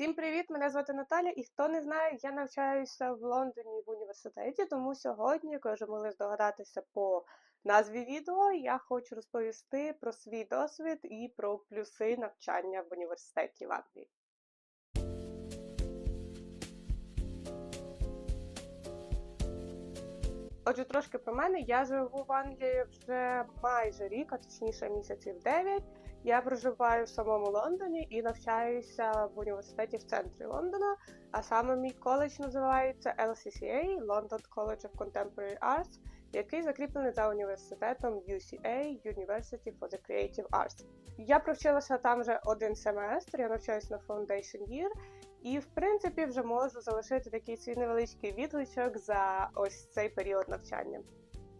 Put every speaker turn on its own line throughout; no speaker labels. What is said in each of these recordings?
Всім привіт! Мене звати Наталя, і хто не знає, я навчаюся в Лондоні в університеті, тому сьогодні, ви вже могли здогадатися по назві відео, я хочу розповісти про свій досвід і про плюси навчання в університеті в Англії. Отже, трошки про мене. Я живу в Англії вже майже рік, а точніше місяців 9. Я проживаю в самому Лондоні і навчаюся в університеті в центрі Лондона. А саме мій коледж називається LCCA London College of Contemporary Arts, який закріплений за університетом UCA University for the Creative Arts. Я провчилася там вже один семестр, я навчаюся на Foundation Year, і в принципі вже можу залишити такий свій невеличкий відгучок за ось цей період навчання.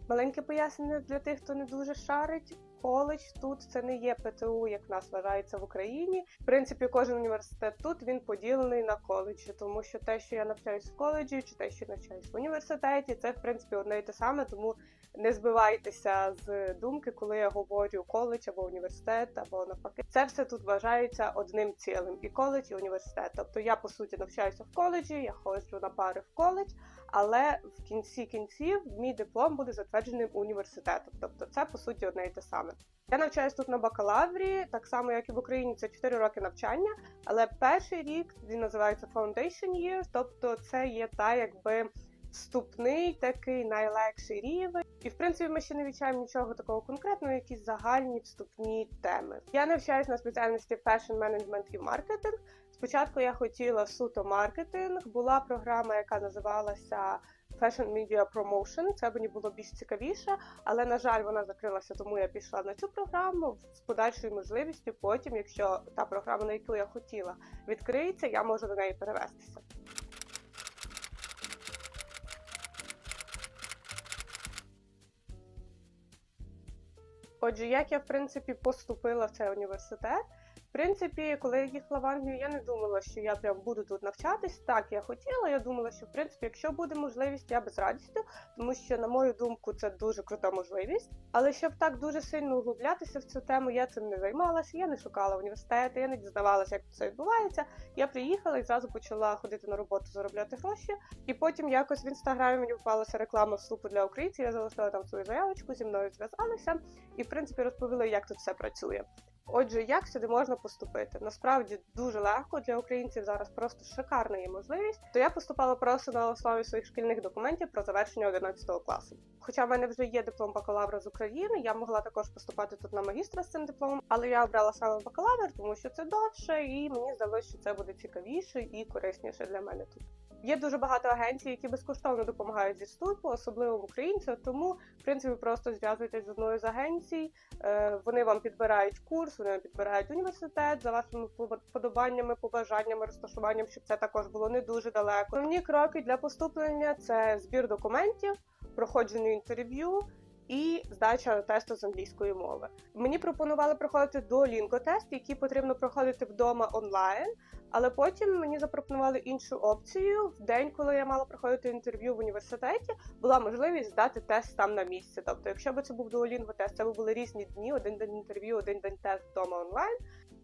Маленьке пояснення для тих, хто не дуже шарить. Коледж тут це не є ПТУ, як нас вважається в Україні. В принципі, кожен університет тут він поділений на коледжі, тому що те, що я навчаюсь в коледжі, чи те, що я навчаюсь в університеті, це в принципі одне і те саме. Тому не збивайтеся з думки, коли я говорю коледж або університет, або навпаки. Це все тут вважається одним цілим. І коледж, і університет. Тобто я по суті навчаюся в коледжі, я ходжу на пари в коледж, але в кінці кінців мій диплом буде затвердженим університетом. Тобто це по суті одне і те саме. Я навчаюсь тут на бакалаврі, так само як і в Україні, це 4 роки навчання, але перший рік він називається Foundation Year, тобто це є та якби вступний такий найлегший рівень. І в принципі ми ще не відчаємо нічого такого конкретного, якісь загальні вступні теми. Я навчаюсь на спеціальності Fashion Management і маркетинг. Спочатку я хотіла суто маркетинг. Була програма, яка називалася Fashion Media Promotion. Це мені було більш цікавіше, але на жаль, вона закрилася, тому я пішла на цю програму з подальшою можливістю. Потім, якщо та програма, на яку я хотіла, відкриється, я можу до неї перевестися. Отже, як я в принципі поступила в цей університет. Принципі, коли я їхала в Англію, я не думала, що я прям буду тут навчатись. Так, я хотіла. Я думала, що в принципі, якщо буде можливість, я би з радістю, тому що, на мою думку, це дуже крута можливість. Але щоб так дуже сильно углублятися в цю тему, я цим не займалася. Я не шукала університети, я не дізнавалася, як це відбувається. Я приїхала і зразу почала ходити на роботу, заробляти гроші. І потім якось в інстаграмі мені впалася реклама вступу для українців. Я залишила там свою заявочку, зі мною зв'язалися і, в принципі, розповіла, як тут все працює. Отже, як сюди можна поступити? Насправді дуже легко для українців зараз просто шикарна є можливість. То я поступала просто на основі своїх шкільних документів про завершення 11 класу. Хоча в мене вже є диплом бакалавра з України, я могла також поступати тут на магістра з цим дипломом, але я обрала саме бакалавр, тому що це довше, і мені здалося, що це буде цікавіше і корисніше для мене тут. Є дуже багато агенцій, які безкоштовно допомагають зі вступу, особливо в українців. Тому, в принципі, просто зв'язуйтесь з одною з агенцій. Е, Вони вам підбирають курс, вони вам підбирають університет за вашими подобаннями, побажаннями, розташуванням, щоб це також було не дуже далеко. Основні кроки для поступлення це збір документів, проходження інтерв'ю. І здача тесту з англійської мови. Мені пропонували проходити Duolingo тест, який потрібно проходити вдома онлайн. Але потім мені запропонували іншу опцію. В день, коли я мала проходити інтерв'ю в університеті, була можливість здати тест там на місці. Тобто, якщо б це був Duolingo тест, це б були різні дні, один день інтерв'ю, один день тест вдома онлайн.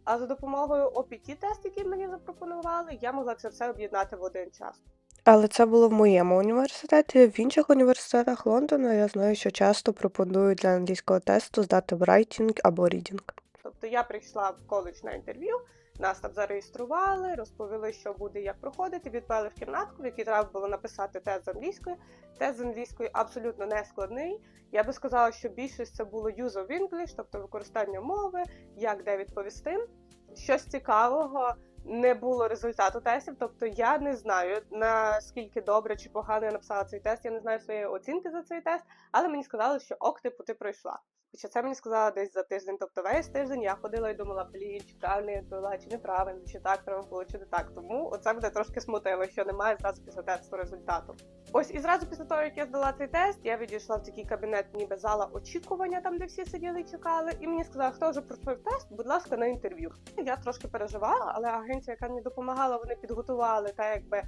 А за допомогою opt тест, який мені запропонували, я могла це все об'єднати в один час.
Але це було в моєму університеті. В інших університетах Лондона я знаю, що часто пропонують для англійського тесту здати writing або reading.
Тобто я прийшла в коледж на інтерв'ю, нас там зареєстрували, розповіли, що буде, як проходити, відвели в кімнатку, в якій треба було написати тест з англійської. Тест з англійської абсолютно не складний. Я би сказала, що більшість це було use of English, тобто використання мови, як де відповісти. Щось цікавого. Не було результату тестів, тобто я не знаю наскільки добре чи погано я написала цей тест. Я не знаю своєї оцінки за цей тест, але мені сказали, що ок, типу, ти пройшла. Хоча це мені сказала десь за тиждень. Тобто весь тиждень я ходила і думала, блін, чи правильно я відповіла, чи неправильно, чи так треба було, чи не так. Тому оце мене трошки смутило, що немає зразу після тесту результату. Ось і зразу після того, як я здала цей тест, я відійшла в такий кабінет, ніби зала очікування, там де всі сиділи і чекали. І мені сказали, хто вже пройшов тест, будь ласка, на інтерв'ю. Я трошки переживала, але агенція, яка мені допомагала, вони підготували та якби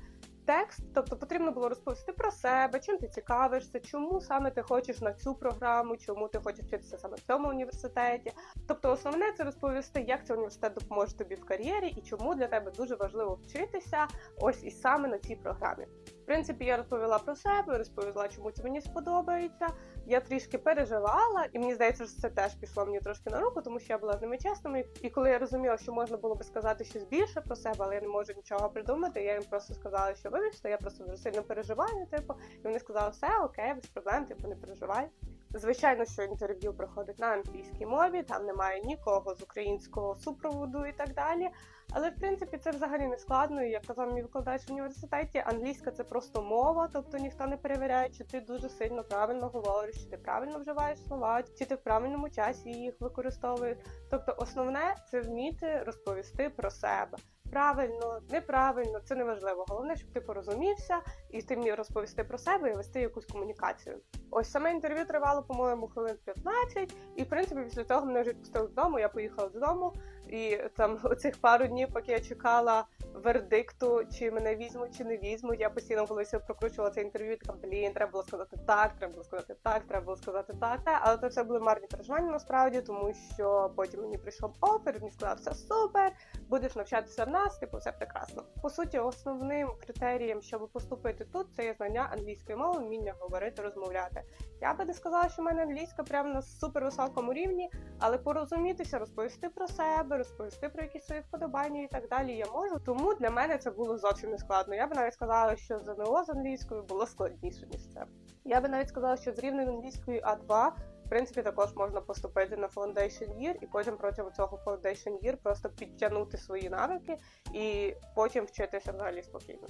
текст, тобто потрібно було розповісти про себе, чим ти цікавишся, чому саме ти хочеш на цю програму, чому ти хочеш вчитися саме в цьому університеті. Тобто, основне це розповісти, як цей університет допоможе тобі в кар'єрі і чому для тебе дуже важливо вчитися ось і саме на цій програмі. В принципі, я розповіла про себе, розповіла, чому це мені сподобається. Я трішки переживала, і мені здається, що це теж пішло мені трошки на руку, тому що я була з ними чесними. І коли я розуміла, що можна було би сказати щось більше про себе, але я не можу нічого придумати, я їм просто сказала, що вибачте, я просто дуже сильно переживаю. Типу, і вони сказали, все окей, без проблем, типу, не переживай. Звичайно, що інтерв'ю проходить на англійській мові, там немає нікого з українського супроводу і так далі. Але в принципі це взагалі не складно. Як казав мій викладач в університеті, англійська це просто мова, тобто ніхто не перевіряє, чи ти дуже сильно правильно говориш, чи ти правильно вживаєш слова, чи ти в правильному часі їх використовуєш. Тобто, основне це вміти розповісти про себе. Правильно, неправильно, це не важливо. Головне, щоб ти порозумівся і ти міг розповісти про себе і вести якусь комунікацію. Ось саме інтерв'ю тривало, по-моєму, хвилин 15, і в принципі після того мене вже відпустили додому. Я поїхала додому, і там оцих пару днів, поки я чекала вердикту, чи мене візьмуть, чи не візьмуть. Я постійно в голові прокручувала це інтерв'ю. Така блін, треба було сказати так, треба було сказати так, треба було сказати так. Та, Але це все були марні переживання насправді, тому що потім мені прийшов офер, мені сказав, все супер, будеш навчатися в нас, типу, все прекрасно. По суті, основним критерієм, щоб поступити тут, це є знання англійської мови, вміння говорити, розмовляти. Я би не сказала, що в мене англійська прямо на супервисокому рівні, але порозумітися, розповісти про себе, розповісти про якісь свої вподобання і так далі. Я можу. Тому для мене це було зовсім не складно. Я би навіть сказала, що ЗНО з англійською було складніше ніж це. Я би навіть сказала, що з рівнем англійської А2 в принципі, також можна поступити на Foundation Year і потім протягом цього Foundation Year просто підтягнути свої навики і потім вчитися взагалі спокійно.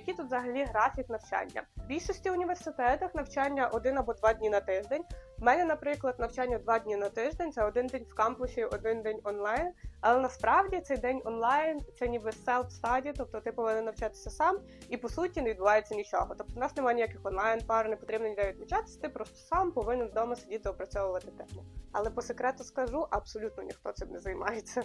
Який тут взагалі графік навчання? В більшості університетах навчання один або два дні на тиждень. В мене, наприклад, навчання два дні на тиждень, це один день в кампусі, один день онлайн. Але насправді цей день онлайн це ніби self-study, тобто ти повинен навчатися сам, і по суті не відбувається нічого. Тобто, в нас немає ніяких онлайн пар, не потрібно ніде відмічатися, ти просто сам повинен вдома сидіти опрацьовувати тему. Але по секрету скажу, абсолютно ніхто цим не займається.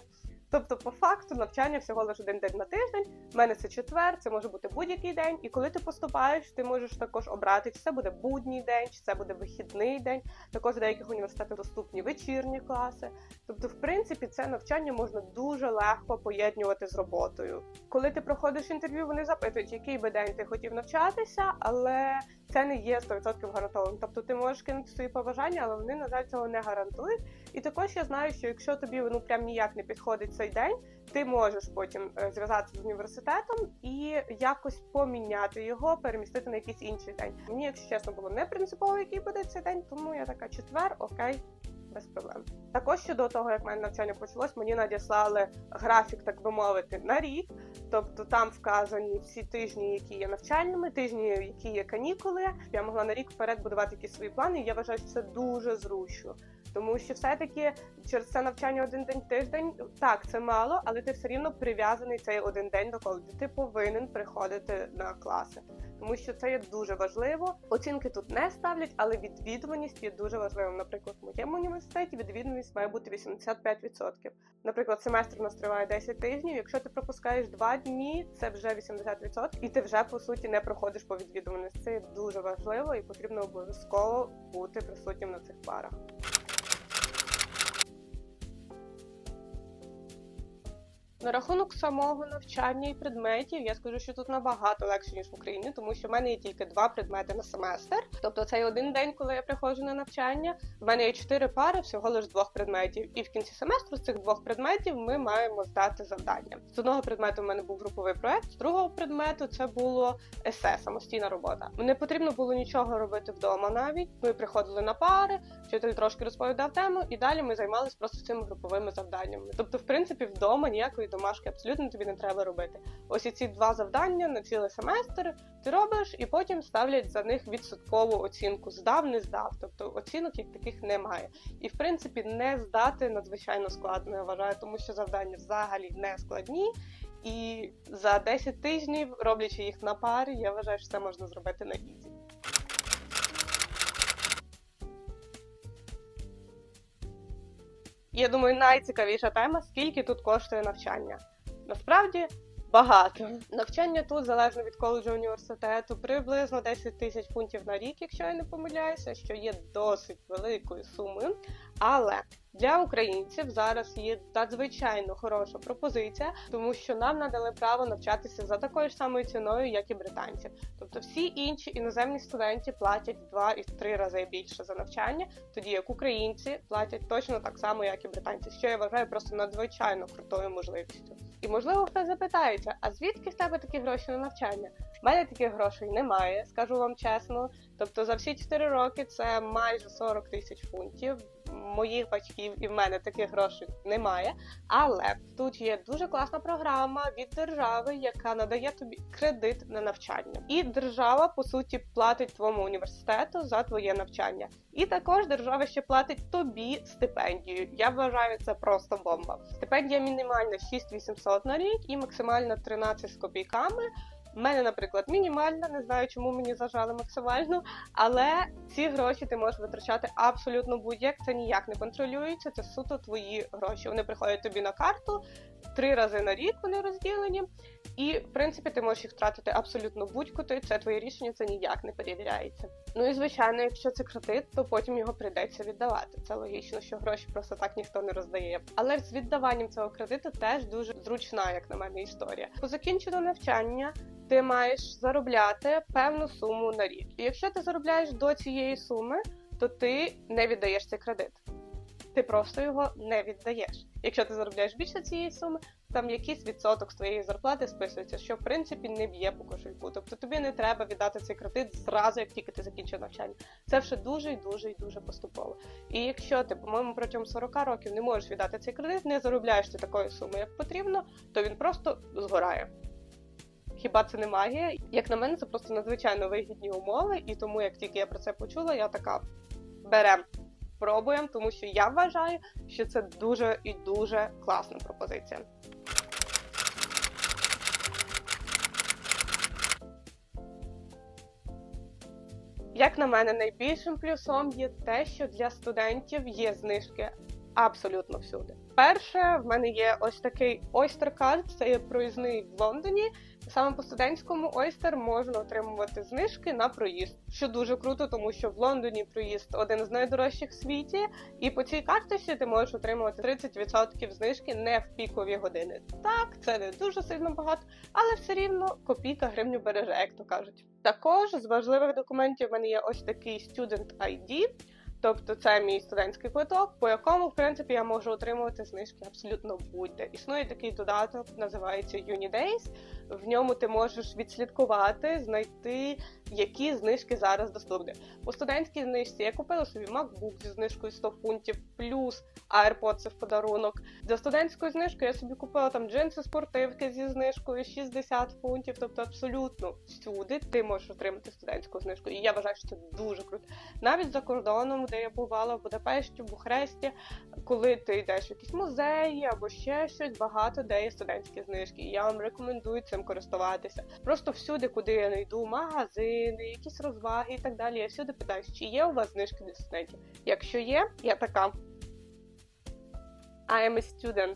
Тобто, по факту, навчання всього лише один день на тиждень. У мене це четвер, це може бути будь-який день. І коли ти поступаєш, ти можеш також обрати, чи це буде будній день, чи це буде вихідний день. Також в деяких університетах доступні вечірні класи. Тобто, в принципі, це навчання можна дуже легко поєднувати з роботою. Коли ти проходиш інтерв'ю, вони запитують, який би день ти хотів навчатися, але це не є 100% гарантованим. Тобто ти можеш кинути свої побажання, але вони, на жаль, цього не гарантують. І також я знаю, що якщо тобі ну прям ніяк не підходить цей день, ти можеш потім е, зв'язатися з університетом і якось поміняти його, перемістити на якийсь інший день. Мені, якщо чесно, було не принципово, який буде цей день, тому я така четвер, окей. Без проблем. Також щодо того, як мене навчання почалось, мені надіслали графік, так би мовити, на рік. Тобто там вказані всі тижні, які є навчальними, тижні, які є канікули. Я могла на рік вперед будувати якісь свої плани. і Я вважаю, що це дуже зручно. Тому що все-таки через це навчання один день тиждень, так, це мало, але ти все рівно прив'язаний цей один день до коледжу. Ти повинен приходити на класи, тому що це є дуже важливо. Оцінки тут не ставлять, але відвідуваність є дуже важливим. Наприклад, в моєму університеті відвідуваність має бути 85%. Наприклад, семестр у нас триває 10 тижнів. Якщо ти пропускаєш 2 дні, це вже 80%, і ти вже по суті не проходиш по відвідуваності. Це дуже важливо і потрібно обов'язково бути присутнім на цих парах. На рахунок самого навчання і предметів, я скажу, що тут набагато легше ніж в Україні, тому що в мене є тільки два предмети на семестр. Тобто цей один день, коли я приходжу на навчання, в мене є чотири пари всього лише двох предметів. І в кінці семестру з цих двох предметів ми маємо здати завдання. З одного предмету в мене був груповий проект, з другого предмету це було есе, самостійна робота. Не потрібно було нічого робити вдома навіть. Ми приходили на пари, вчитель трошки розповідав тему, і далі ми займалися просто цими груповими завданнями. Тобто, в принципі, вдома ніякої домашки абсолютно тобі не треба робити. Ось ці два завдання на цілий семестр ти робиш, і потім ставлять за них відсоткову оцінку. Здав, не здав. Тобто оцінок як таких немає. І в принципі не здати надзвичайно складно, я вважаю, тому що завдання взагалі не складні. І за 10 тижнів, роблячи їх на парі, я вважаю, що це можна зробити на ізі. Я думаю, найцікавіша тема, скільки тут коштує навчання. Насправді багато. Навчання тут залежно від коледжу університету, приблизно 10 тисяч фунтів на рік, якщо я не помиляюся, що є досить великою сумою. Але для українців зараз є надзвичайно хороша пропозиція, тому що нам надали право навчатися за такою ж самою ціною, як і британці. Тобто всі інші іноземні студенти платять в два і три рази більше за навчання, тоді як українці платять точно так само, як і британці, що я вважаю просто надзвичайно крутою можливістю. І можливо хтось запитається, а звідки в тебе такі гроші на навчання? У мене таких грошей немає, скажу вам чесно. Тобто за всі 4 роки це майже 40 тисяч фунтів. Моїх батьків і в мене таких грошей немає. Але тут є дуже класна програма від держави, яка надає тобі кредит на навчання. І держава, по суті, платить твоєму університету за твоє навчання. І також держава ще платить тобі стипендію. Я вважаю це просто бомба. Стипендія мінімальна 6800 на рік і максимальна 13 з копійками. У мене, наприклад, мінімальна, не знаю, чому мені зажали максимальну, але ці гроші ти можеш витрачати абсолютно будь-як. Це ніяк не контролюється. Це суто твої гроші. Вони приходять тобі на карту три рази на рік. Вони розділені, і в принципі ти можеш їх втратити абсолютно будь-куди. Це твоє рішення, це ніяк не перевіряється. Ну і звичайно, якщо це кредит, то потім його прийдеться віддавати. Це логічно, що гроші просто так ніхто не роздає. Але з віддаванням цього кредиту теж дуже зручна, як на мене, історія. По закінченню навчання ти маєш заробляти певну суму на рік. І якщо ти заробляєш до цієї суми, то ти не віддаєш цей кредит. Ти просто його не віддаєш. Якщо ти заробляєш більше цієї суми, там якийсь відсоток з твоєї зарплати списується, що в принципі не б'є по кошельку. Тобто тобі не треба віддати цей кредит зразу, як тільки ти закінчив навчання. Це вже дуже і дуже і дуже поступово. І якщо ти, по-моєму, протягом 40 років не можеш віддати цей кредит, не заробляєш ти такої суми, як потрібно, то він просто згорає. Хіба це не магія? Як на мене, це просто надзвичайно вигідні умови, і тому, як тільки я про це почула, я така берем, пробуємо, тому що я вважаю, що це дуже і дуже класна пропозиція. Як на мене, найбільшим плюсом є те, що для студентів є знижки абсолютно всюди. Перше, в мене є ось такий Oyster Card, це є проїзний в Лондоні. Саме по студентському Oyster можна отримувати знижки на проїзд, що дуже круто, тому що в Лондоні проїзд один з найдорожчих в світі, і по цій карточці ти можеш отримувати 30% знижки не в пікові години. Так, це не дуже сильно багато, але все рівно копійка гривню береже, як то кажуть. Також з важливих документів в мене є ось такий Student ID. Тобто це мій студентський квиток, по якому, в принципі, я можу отримувати знижки абсолютно будь-де. Існує такий додаток, називається Unidays. В ньому ти можеш відслідкувати, знайти, які знижки зараз доступні. По студентській знижці я купила собі MacBook зі знижкою 100 фунтів, плюс AirPods в подарунок. За студентською знижкою я собі купила там джинси спортивки зі знижкою 60 фунтів. Тобто абсолютно всюди ти можеш отримати студентську знижку. І я вважаю, що це дуже круто. Навіть за кордоном, де я бувала в Будапешті, в Бухаресті, коли ти йдеш в якісь музеї або ще щось, багато де є студентські знижки. І я вам рекомендую цим користуватися. Просто всюди, куди я не йду, магазини, якісь розваги і так далі. Я всюди питаюсь, чи є у вас знижки для студентів. Якщо є, я така. I am a student.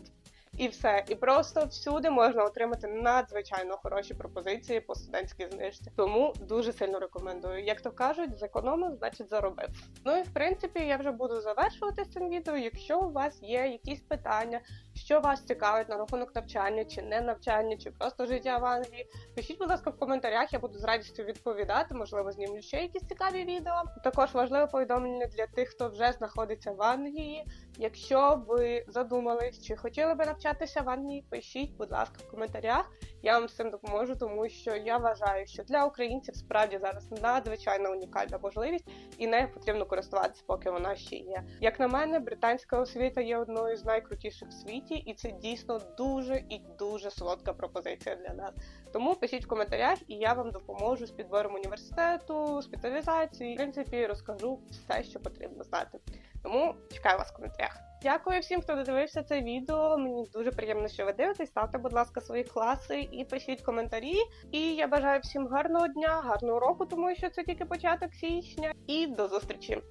І все. І просто всюди можна отримати надзвичайно хороші пропозиції по студентській знижці. Тому дуже сильно рекомендую. Як то кажуть, зекономив, значить заробив. Ну і в принципі я вже буду завершувати цим відео. Якщо у вас є якісь питання, що вас цікавить на рахунок навчання, чи не навчання, чи просто життя в Англії, пишіть, будь ласка, в коментарях. Я буду з радістю відповідати. Можливо, знімлю ще якісь цікаві відео. Також важливе повідомлення для тих, хто вже знаходиться в Англії. Якщо ви задумались, чи хотіли би навчатися в Англії, пишіть, будь ласка, в коментарях. Я вам цим допоможу, тому що я вважаю, що для українців справді зараз надзвичайно унікальна можливість, і нею потрібно користуватися, поки вона ще є. Як на мене, британська освіта є одною з найкрутіших в світі, і це дійсно дуже і дуже солодка пропозиція для нас. Тому пишіть в коментарях, і я вам допоможу з підбором університету, спеціалізації. В принципі, розкажу все, що потрібно знати. Тому чекаю вас в коментарях. Дякую всім, хто додивився це відео. Мені дуже приємно, що ви дивитесь. Ставте, будь ласка, свої класи і пишіть коментарі. І я бажаю всім гарного дня, гарного року, тому що це тільки початок січня. І до зустрічі!